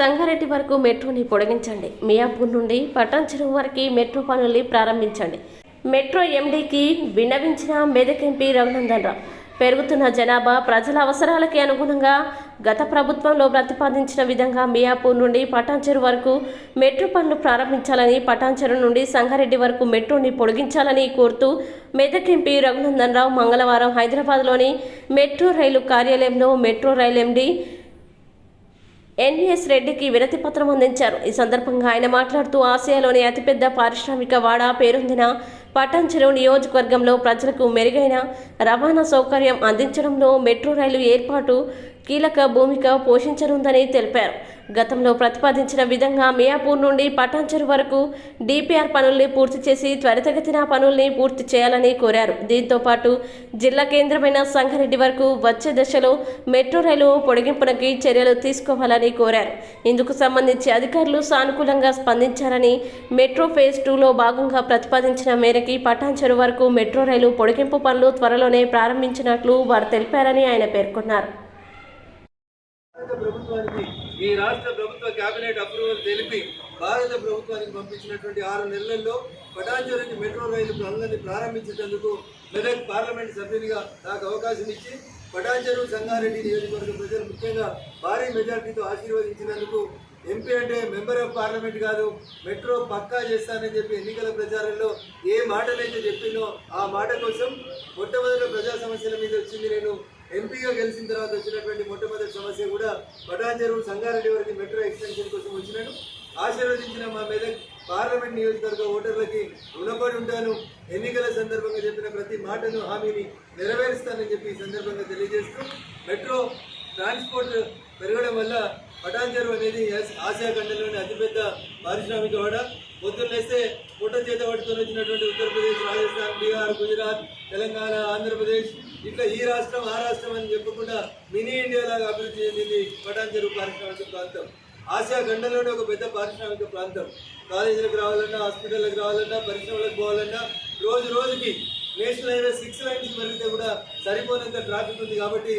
సంగారెడ్డి వరకు మెట్రోని పొడిగించండి. మియాపూర్ నుండి పటాన్చెరువు వరకు మెట్రో పనుల్ని ప్రారంభించండి. మెట్రో ఎండీకి విన్నవించిన మెదక్ ఎంపీ రఘునందన్ రావు. పెరుగుతున్న జనాభా ప్రజల అవసరాలకి అనుగుణంగా గత ప్రభుత్వంలో ప్రతిపాదించిన విధంగా మియాపూర్ నుండి పటాన్చెరు వరకు మెట్రో పనులు ప్రారంభించాలని పటాన్చెరు నుండి సంగారెడ్డి వరకు మెట్రోని పొడిగించాలని కోరుతూ మెదక్ ఎంపీ రఘునందన్ రావు మంగళవారం హైదరాబాద్లోని మెట్రో రైలు కార్యాలయంలో మెట్రో రైలు ఎండీ ఎన్వీఎస్ రెడ్డికి వినతి పత్రం అందించారు. ఈ సందర్భంగా ఆయన మాట్లాడుతూ ఆసియాలోని అతిపెద్ద పారిశ్రామిక వాడ పేరొందిన పటాన్చెరువు నియోజకవర్గంలో ప్రజలకు మెరుగైన రవాణా సౌకర్యం అందించడంలో మెట్రో రైలు ఏర్పాటు కీలక భూమిక పోషించనుందని తెలిపారు. గతంలో ప్రతిపాదించిన విధంగా మియాపూర్ నుండి పటాన్చెరు వరకు డిపిఆర్ పనుల్ని పూర్తి చేసి త్వరితగతిన పనుల్ని పూర్తి చేయాలని కోరారు. దీంతో పాటు జిల్లా కేంద్రమైన సంగారెడ్డి వరకు వచ్చే దశలో మెట్రో రైలు పొడిగింపునకి చర్యలు తీసుకోవాలని కోరారు. ఇందుకు సంబంధించి అధికారులు సానుకూలంగా స్పందించారని మెట్రో ఫేజ్ టూలో భాగంగా ప్రతిపాదించిన మేరకి పటాన్చెరు వరకు మెట్రో రైలు పొడిగింపు పనులు త్వరలోనే ప్రారంభించినట్లు వారు తెలిపారని ఆయన పేర్కొన్నారు. ప్రభుత్వానికి ఈ రాష్ట్ర ప్రభుత్వ కేబినెట్ అప్రూవల్ తెలిపి భారత ప్రభుత్వానికి పంపించినటువంటి ఆరు నెలల్లో పటాన్చెరుకి మెట్రో రైలు పనులని ప్రారంభించేందుకు మెదక్ పార్లమెంట్ సభ్యునిగా నాకు అవకాశం ఇచ్చి పటాంజలు సంగారెడ్డి నియోజకవర్గ ప్రజలు ముఖ్యంగా భారీ మెజార్టీతో ఆశీర్వదించినందుకు ఎంపీ అంటే మెంబర్ ఆఫ్ పార్లమెంట్ కాదు మెట్రో పక్కా చేస్తానని చెప్పి ఎన్నికల ప్రచారంలో ఏ మాటలైతే చెప్పిందో ఆ మాట కోసం మొట్టమొదటి ప్రజా సమస్యల మీద వచ్చింది నేను. ఎంపీగా గెలిచిన తర్వాత వచ్చినటువంటి మొట్టమొదటి సమస్య కూడా పటాన్చెరు సంగారెడ్డి వరకు మెట్రో ఎక్స్టెన్షన్ కోసం వచ్చినాను. ఆశీర్వదించిన మా మెదక్ పార్లమెంట్ నియోజకవర్గ ఓటర్లకి రుణపడి ఉంటాను. ఎన్నికల సందర్భంగా చెప్పిన ప్రతి మాటను హామీని నెరవేరుస్తానని చెప్పి ఈ సందర్భంగా తెలియజేస్తూ మెట్రో ట్రాన్స్పోర్ట్ పెరగడం వల్ల పటాన్చెరు అనేది ఆసియా ఖండంలోని అతిపెద్ద పారిశ్రామిక వాడ పొద్దున్నేస్తే పుట్ట చేత పట్టుకొని వచ్చినటువంటి ఉత్తరప్రదేశ్ రాజస్థాన్ బీహార్ గుజరాత్ తెలంగాణ ఆంధ్రప్రదేశ్. ఇట్లా ఈ రాష్ట్రం ఆ రాష్ట్రం అని చెప్పకుండా మినీ ఇండియా లాగా అభివృద్ధి చెందింది పటాన్చెరు పారిశ్రామిక ప్రాంతం. ఆసియా ఖండంలోనే ఒక పెద్ద పారిశ్రామిక ప్రాంతం. కాలేజీలకు రావాలన్నా హాస్పిటల్కి రావాలన్నా పరిశ్రమలకు పోవాలన్నా రోజు రోజుకి నేషనల్ హైవే సిక్స్ లైన్స్ పెరిగితే కూడా సరిపోనంత ట్రాఫిక్ ఉంది కాబట్టి